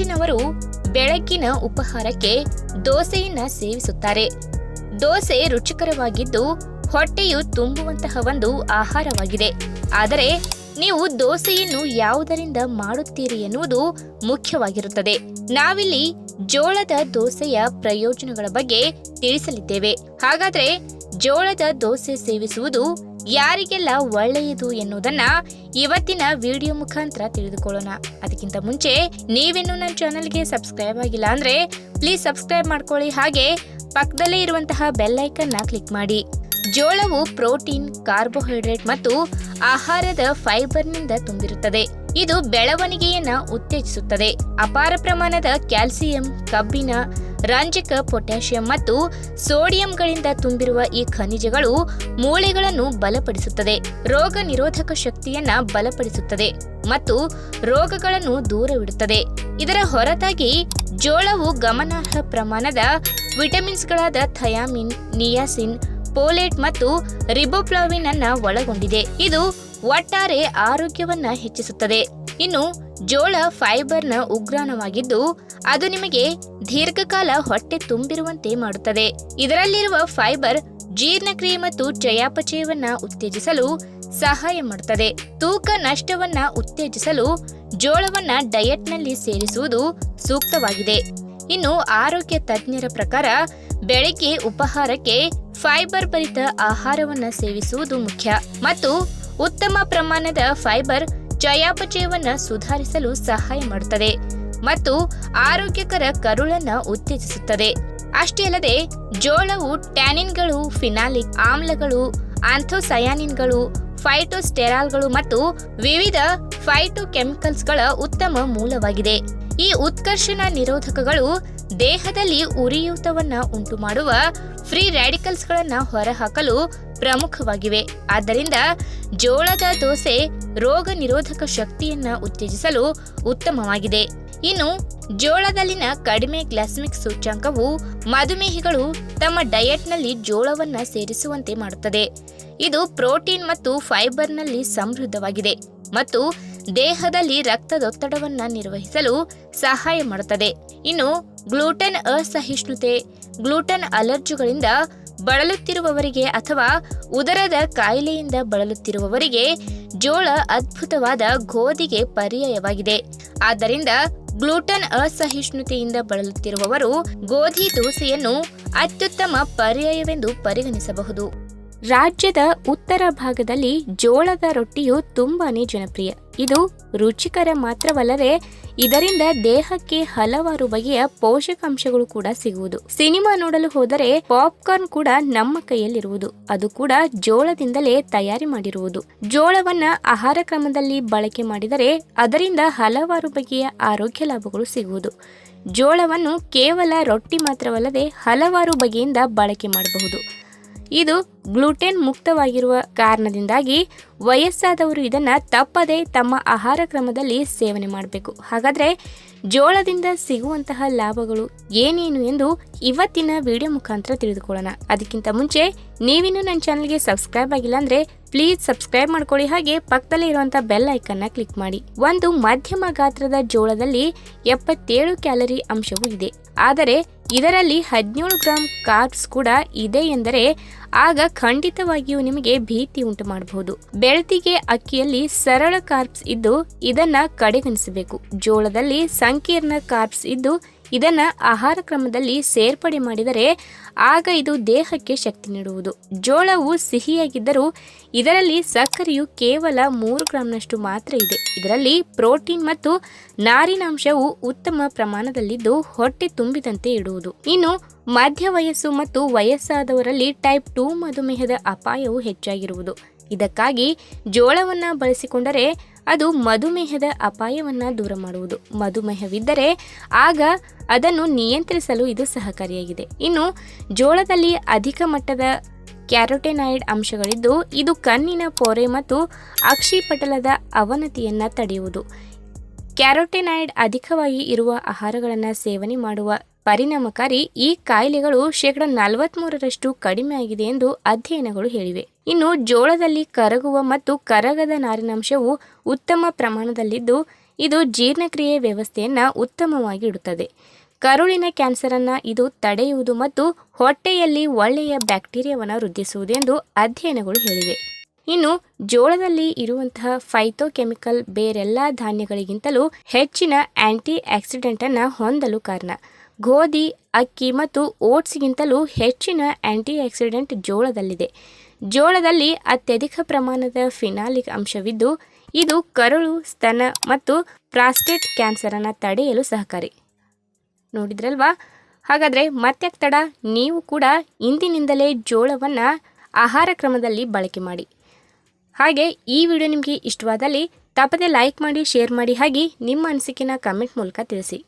ಹೆಚ್ಚಿನವರು ಬೆಳಗ್ಗಿನ ಉಪಹಾರಕ್ಕೆ ದೋಸೆಯನ್ನ ಸೇವಿಸುತ್ತಾರೆ. ದೋಸೆ ರುಚಿಕರವಾಗಿದ್ದು ಹೊಟ್ಟೆಯು ತುಂಬುವಂತಹ ಒಂದು ಆಹಾರವಾಗಿದೆ. ಆದರೆ ನೀವು ದೋಸೆಯನ್ನು ಯಾವುದರಿಂದ ಮಾಡುತ್ತೀರಿ ಎನ್ನುವುದು ಮುಖ್ಯವಾಗಿರುತ್ತದೆ. ನಾವಿಲ್ಲಿ ಜೋಳದ ದೋಸೆಯ ಪ್ರಯೋಜನಗಳ ಬಗ್ಗೆ ತಿಳಿಸಲಿದ್ದೇವೆ. ಹಾಗಾದರೆ ಜೋಳದ ದೋಸೆ ಸೇವಿಸುವುದು ಯಾರಿಗೆಲ್ಲ ಒಳ್ಳೆಯದು ಎನ್ನುವುದನ್ನ ಇವತ್ತಿನ ವಿಡಿಯೋ ಮುಖಾಂತರ ತಿಳಿದುಕೊಳ್ಳೋಣ. ಅದಕ್ಕಿಂತ ಮುಂಚೆ ನೀವಿನ್ನೂ ನನ್ನ ಚಾನಲ್ಗೆ ಸಬ್ಸ್ಕ್ರೈಬ್ ಆಗಿಲ್ಲ ಅಂದ್ರೆ ಪ್ಲೀಸ್ ಸಬ್ಸ್ಕ್ರೈಬ್ ಮಾಡ್ಕೊಳ್ಳಿ. ಹಾಗೆ ಪಕ್ಕದಲ್ಲೇ ಇರುವಂತಹ ಬೆಲ್ ಐಕನ್ನ ಕ್ಲಿಕ್ ಮಾಡಿ. ಜೋಳವು ಪ್ರೋಟೀನ್, ಕಾರ್ಬೋಹೈಡ್ರೇಟ್ ಮತ್ತು ಆಹಾರದ ಫೈಬರ್ನಿಂದ ತುಂಬಿರುತ್ತದೆ. ಇದು ಬೆಳವಣಿಗೆಯನ್ನ ಉತ್ತೇಜಿಸುತ್ತದೆ. ಅಪಾರ ಪ್ರಮಾಣದ ಕ್ಯಾಲ್ಸಿಯಂ, ಕಬ್ಬಿಣ ರಂಜಕ, ಪೊಟ್ಯಾಷಿಯಂ ಮತ್ತು ಸೋಡಿಯಂಗಳಿಂದ ತುಂಬಿರುವ ಈ ಖನಿಜಗಳು ಮೂಳೆಗಳನ್ನು ಬಲಪಡಿಸುತ್ತದೆ. ರೋಗ ನಿರೋಧಕ ಶಕ್ತಿಯನ್ನ ಬಲಪಡಿಸುತ್ತದೆ ಮತ್ತು ರೋಗಗಳನ್ನು ದೂರವಿಡುತ್ತದೆ. ಇದರ ಹೊರತಾಗಿ ಜೋಳವು ಗಮನಾರ್ಹ ಪ್ರಮಾಣದ ವಿಟಮಿನ್ಸ್ಗಳಾದ ಥಯಾಮಿನ್, ನಿಯಾಸಿನ್, ಪೋಲೇಟ್ ಮತ್ತು ರಿಬೋಪ್ಲಾವಿನ್ ಅನ್ನ ಒಳಗೊಂಡಿದೆ. ಇದು ಒಟ್ಟಾರೆ ಆರೋಗ್ಯವನ್ನ ಹೆಚ್ಚಿಸುತ್ತದೆ. ಇನ್ನು ಜೋಳ ಫೈಬರ್ನ ಉಗ್ರಾಣವಾಗಿದ್ದು, ಅದು ನಿಮಗೆ ದೀರ್ಘಕಾಲ ಹೊಟ್ಟೆ ತುಂಬಿರುವಂತೆ ಮಾಡುತ್ತದೆ. ಇದರಲ್ಲಿರುವ ಫೈಬರ್ ಜೀರ್ಣಕ್ರಿಯೆ ಮತ್ತು ಚಯಾಪಚಯವನ್ನ ಉತ್ತೇಜಿಸಲು ಸಹಾಯ ಮಾಡುತ್ತದೆ. ತೂಕ ನಷ್ಟವನ್ನ ಉತ್ತೇಜಿಸಲು ಜೋಳವನ್ನ ಡಯಟ್ನಲ್ಲಿ ಸೇರಿಸುವುದು ಸೂಕ್ತವಾಗಿದೆ. ಇನ್ನು ಆರೋಗ್ಯ ತಜ್ಞರ ಪ್ರಕಾರ ಬೆಳಗ್ಗೆ ಉಪಹಾರಕ್ಕೆ ಫೈಬರ್ ಭರಿತ ಆಹಾರವನ್ನ ಸೇವಿಸುವುದು ಮುಖ್ಯ. ಮತ್ತು ಉತ್ತಮ ಪ್ರಮಾಣದ ಫೈಬರ್ ಚಯಾಪಚಯವನ್ನ ಸುಧಾರಿಸಲು ಸಹಾಯ ಮಾಡುತ್ತದೆ ಮತ್ತು ಆರೋಗ್ಯಕರ ಕರುಳನ್ನ ಉತ್ತೇಜಿಸುತ್ತದೆ. ಅಷ್ಟೇ ಅಲ್ಲದೆ, ಜೋಳವು ಟ್ಯಾನಿನ್ಗಳು, ಫಿನಾಲಿಕ್ ಆಮ್ಲಗಳು, ಆಂಥೋಸಯಾನಿನ್ಗಳು, ಫೈಟೋಸ್ಟೆರಾಲ್ಗಳು ಮತ್ತು ವಿವಿಧ ಫೈಟೋಕೆಮಿಕಲ್ಸ್ಗಳ ಉತ್ತಮ ಮೂಲವಾಗಿದೆ. ಈ ಉತ್ಕರ್ಷಣ ನಿರೋಧಕಗಳು ದೇಹದಲ್ಲಿ ಉರಿಯೂತವನ್ನು ಉಂಟುಮಾಡುವ ಫ್ರೀ ರ್ಯಾಡಿಕಲ್ಸ್ಗಳನ್ನ ಹೊರಹಾಕಲು ಪ್ರಮುಖವಾಗಿವೆ. ಆದ್ದರಿಂದ ಜೋಳದ ದೋಸೆ ರೋಗ ನಿರೋಧಕ ಶಕ್ತಿಯನ್ನ ಉತ್ತೇಜಿಸಲು ಉತ್ತಮವಾಗಿದೆ. ಇನ್ನು ಜೋಳದಲ್ಲಿನ ಕಡಿಮೆ ಗ್ಲಾಸ್ಮಿಕ್ ಸೂಚ್ಯಾಂಕವು ಮಧುಮೇಹಿಗಳು ತಮ್ಮ ಡಯಟ್ನಲ್ಲಿ ಜೋಳವನ್ನ ಸೇರಿಸುವಂತೆ ಮಾಡುತ್ತದೆ. ಇದು ಪ್ರೋಟೀನ್ ಮತ್ತು ಫೈಬರ್ನಲ್ಲಿ ಸಮೃದ್ಧವಾಗಿದೆ ಮತ್ತು ದೇಹದಲ್ಲಿ ರಕ್ತದೊತ್ತಡವನ್ನ ನಿರ್ವಹಿಸಲು ಸಹಾಯ ಮಾಡುತ್ತದೆ. ಇನ್ನು ಗ್ಲೂಟನ್ ಅಸಹಿಷ್ಣುತೆ, ಗ್ಲೂಟನ್ ಅಲರ್ಜಿಗಳಿಂದ ಬಳಲುತ್ತಿರುವವರಿಗೆ ಅಥವಾ ಉದರದ ಕಾಯಿಲೆಯಿಂದ ಬಳಲುತ್ತಿರುವವರಿಗೆ ಜೋಳ ಅದ್ಭುತವಾದ ಗೋಧಿಗೆ ಪರ್ಯಾಯವಾಗಿದೆ. ಆದ್ದರಿಂದ ಗ್ಲೂಟನ್ ಅಸಹಿಷ್ಣುತೆಯಿಂದ ಬಳಲುತ್ತಿರುವವರು ಗೋಧಿ ದೋಸೆಯನ್ನು ಅತ್ಯುತ್ತಮ ಪರ್ಯಾಯವೆಂದು ಪರಿಗಣಿಸಬಹುದು. ರಾಜ್ಯದ ಉತ್ತರ ಭಾಗದಲ್ಲಿ ಜೋಳದ ರೊಟ್ಟಿಯು ತುಂಬಾನೇ ಜನಪ್ರಿಯ. ಇದು ರುಚಿಕರ ಮಾತ್ರವಲ್ಲದೆ ಇದರಿಂದ ದೇಹಕ್ಕೆ ಹಲವಾರು ಬಗೆಯ ಪೋಷಕಾಂಶಗಳು ಕೂಡ ಸಿಗುವುದು. ಸಿನಿಮಾ ನೋಡಲು ಹೋದರೆ ಪಾಪ್ಕಾರ್ನ್ ಕೂಡ ನಮ್ಮ ಕೈಯಲ್ಲಿರುವುದು. ಅದು ಕೂಡ ಜೋಳದಿಂದಲೇ ತಯಾರಿ ಮಾಡಿರುವುದು. ಜೋಳವನ್ನ ಆಹಾರ ಕ್ರಮದಲ್ಲಿ ಬಳಕೆ ಮಾಡಿದರೆ ಅದರಿಂದ ಹಲವಾರು ಬಗೆಯ ಆರೋಗ್ಯ ಲಾಭಗಳು ಸಿಗುವುದು. ಜೋಳವನ್ನು ಕೇವಲ ರೊಟ್ಟಿ ಮಾತ್ರವಲ್ಲದೆ ಹಲವಾರು ಬಗೆಯಿಂದ ಬಳಕೆ ಮಾಡಬಹುದು. ಇದು ಗ್ಲೂಟೆನ್ ಮುಕ್ತವಾಗಿರುವ ಕಾರಣದಿಂದಾಗಿ ವಯಸ್ಸಾದವರು ಇದನ್ನ ತಪ್ಪದೆ ತಮ್ಮ ಆಹಾರ ಕ್ರಮದಲ್ಲಿ ಸೇವನೆ ಮಾಡಬೇಕು. ಹಾಗಾದ್ರೆ ಜೋಳದಿಂದ ಸಿಗುವಂತಹ ಲಾಭಗಳು ಏನೇನು ಎಂದು ಇವತ್ತಿನ ವಿಡಿಯೋ ಮುಖಾಂತರ ತಿಳಿದುಕೊಳ್ಳೋಣ. ಅದಕ್ಕಿಂತ ಮುಂಚೆ ನೀವಿನ್ನೂ ನನ್ನ ಚಾನಲ್ಗೆ ಸಬ್ಸ್ಕ್ರೈಬ್ ಆಗಿಲ್ಲ ಅಂದ್ರೆ ಪ್ಲೀಸ್ ಸಬ್ಸ್ಕ್ರೈಬ್ ಮಾಡ್ಕೊಳ್ಳಿ. ಹಾಗೆ ಪಕ್ಕದಲ್ಲಿ ಇರುವಂತ ಬೆಲ್ನ ಕ್ಲಿಕ್ ಮಾಡಿ. ಒಂದು ಮಧ್ಯಮ ಗಾತ್ರದ ಜೋಳದಲ್ಲಿ ಎಪ್ಪತ್ತೇಳು ಕ್ಯಾಲರಿ ಅಂಶವೂ ಇದೆ. ಆದರೆ ಇದರಲ್ಲಿ ಹದಿನೇಳು ಗ್ರಾಂ ಕಾರ್ಬ್ಸ್ ಕೂಡ ಇದೆ ಎಂದರೆ ಆಗ ಖಂಡಿತವಾಗಿಯೂ ನಿಮಗೆ ಭೀತಿ ಉಂಟು ಮಾಡಬಹುದು. ಬೆಳ್ತಿಗೆ ಅಕ್ಕಿಯಲ್ಲಿ ಸರಳ ಕಾರ್ಬ್ಸ್ ಇದ್ದು ಇದನ್ನ ಕಡೆಗಣಿಸಬೇಕು. ಜೋಳದಲ್ಲಿ ಸಂಕೀರ್ಣ ಕಾರ್ಬ್ಸ್ ಇದ್ದು ಇದನ್ನ ಆಹಾರ ಕ್ರಮದಲ್ಲಿ ಸೇರ್ಪಡೆ ಮಾಡಿದರೆ ಆಗ ಇದು ದೇಹಕ್ಕೆ ಶಕ್ತಿ ನೀಡುವುದು. ಜೋಳವು ಸಿಹಿಯಾಗಿದ್ದರೂ ಇದರಲ್ಲಿ ಸಕ್ಕರೆಯು ಕೇವಲ ಮೂರು ಗ್ರಾಂನಷ್ಟು ಮಾತ್ರ ಇದೆ. ಇದರಲ್ಲಿ ಪ್ರೋಟೀನ್ ಮತ್ತು ನಾರಿನಾಂಶವು ಉತ್ತಮ ಪ್ರಮಾಣದಲ್ಲಿದ್ದು ಹೊಟ್ಟೆ ತುಂಬಿದಂತೆ ಇಡುವುದು. ಇನ್ನು ಮಧ್ಯ ವಯಸ್ಸು ಮತ್ತು ವಯಸ್ಸಾದವರಲ್ಲಿ ಟೈಪ್ ಟೂ ಮಧುಮೇಹದ ಅಪಾಯವು ಹೆಚ್ಚಾಗಿರುವುದು. ಇದಕ್ಕಾಗಿ ಜೋಳವನ್ನು ಬಳಸಿಕೊಂಡರೆ ಅದು ಮಧುಮೇಹದ ಅಪಾಯವನ್ನು ದೂರ ಮಾಡುವುದು. ಮಧುಮೇಹವಿದ್ದರೆ ಆಗ ಅದನ್ನು ನಿಯಂತ್ರಿಸಲು ಇದು ಸಹಕಾರಿಯಾಗಿದೆ. ಇನ್ನು ಜೋಳದಲ್ಲಿ ಅಧಿಕ ಮಟ್ಟದ ಕ್ಯಾರೋಟೆನಾಯ್ಡ್ ಅಂಶಗಳಿದ್ದು, ಇದು ಕಣ್ಣಿನ ಪೊರೆ ಮತ್ತು ಅಕ್ಷಿಪಟಲದ ಅವನತಿಯನ್ನು ತಡೆಯುವುದು. ಕ್ಯಾರೋಟೆನಾಯ್ಡ್ ಅಧಿಕವಾಗಿ ಇರುವ ಆಹಾರಗಳನ್ನು ಸೇವನೆ ಮಾಡುವ ಪರಿಣಾಮಕಾರಿ ಈ ಕಾಯಿಲೆಗಳು ಶೇಕಡ ನಲವತ್ಮೂರರಷ್ಟು ಕಡಿಮೆ ಆಗಿದೆ ಎಂದು ಅಧ್ಯಯನಗಳು ಹೇಳಿವೆ. ಇನ್ನು ಜೋಳದಲ್ಲಿ ಕರಗುವ ಮತ್ತು ಕರಗದ ನಾರಿನಾಂಶವು ಉತ್ತಮ ಪ್ರಮಾಣದಲ್ಲಿದ್ದು, ಇದು ಜೀರ್ಣಕ್ರಿಯೆ ವ್ಯವಸ್ಥೆಯನ್ನು ಉತ್ತಮವಾಗಿ ಇಡುತ್ತದೆ. ಕರುಳಿನ ಕ್ಯಾನ್ಸರನ್ನು ಇದು ತಡೆಯುವುದು ಮತ್ತು ಹೊಟ್ಟೆಯಲ್ಲಿ ಒಳ್ಳೆಯ ಬ್ಯಾಕ್ಟೀರಿಯಾವನ್ನು ವೃದ್ಧಿಸುವುದೆಂದು ಅಧ್ಯಯನಗಳು ಹೇಳಿವೆ. ಇನ್ನು ಜೋಳದಲ್ಲಿ ಇರುವಂತಹ ಫೈಟೋಕೆಮಿಕಲ್ ಬೇರೆಲ್ಲ ಧಾನ್ಯಗಳಿಗಿಂತಲೂ ಹೆಚ್ಚಿನ ಆಂಟಿ ಆಕ್ಸಿಡೆಂಟನ್ನು ಹೊಂದಲು ಕಾರಣ. ಗೋಧಿ, ಅಕ್ಕಿ ಮತ್ತು ಓಟ್ಸ್ಗಿಂತಲೂ ಹೆಚ್ಚಿನ ಆ್ಯಂಟಿ ಆಕ್ಸಿಡೆಂಟ್ ಜೋಳದಲ್ಲಿದೆ. ಜೋಳದಲ್ಲಿ ಅತ್ಯಧಿಕ ಪ್ರಮಾಣದ ಫಿನಾಲಿಕ್ ಅಂಶವಿದ್ದು, ಇದು ಕರುಳು, ಸ್ತನ ಮತ್ತು ಪ್ರಾಸ್ಟೇಟ್ ಕ್ಯಾನ್ಸರನ್ನು ತಡೆಯಲು ಸಹಕಾರಿ. ನೋಡಿದ್ರಲ್ವಾ? ಹಾಗಾದರೆ ಮತ್ತೆ ತಡ? ನೀವು ಕೂಡ ಇಂದಿನಿಂದಲೇ ಜೋಳವನ್ನು ಆಹಾರ ಕ್ರಮದಲ್ಲಿ ಬಳಕೆ ಮಾಡಿ. ಹಾಗೆ ಈ ವಿಡಿಯೋ ನಿಮಗೆ ಇಷ್ಟವಾದಲ್ಲಿ ತಪ್ಪದೆ ಲೈಕ್ ಮಾಡಿ, ಶೇರ್ ಮಾಡಿ, ಹಾಗೆ ನಿಮ್ಮ ಅನಿಸಿಕೆನ ಕಮೆಂಟ್ ಮೂಲಕ ತಿಳಿಸಿ.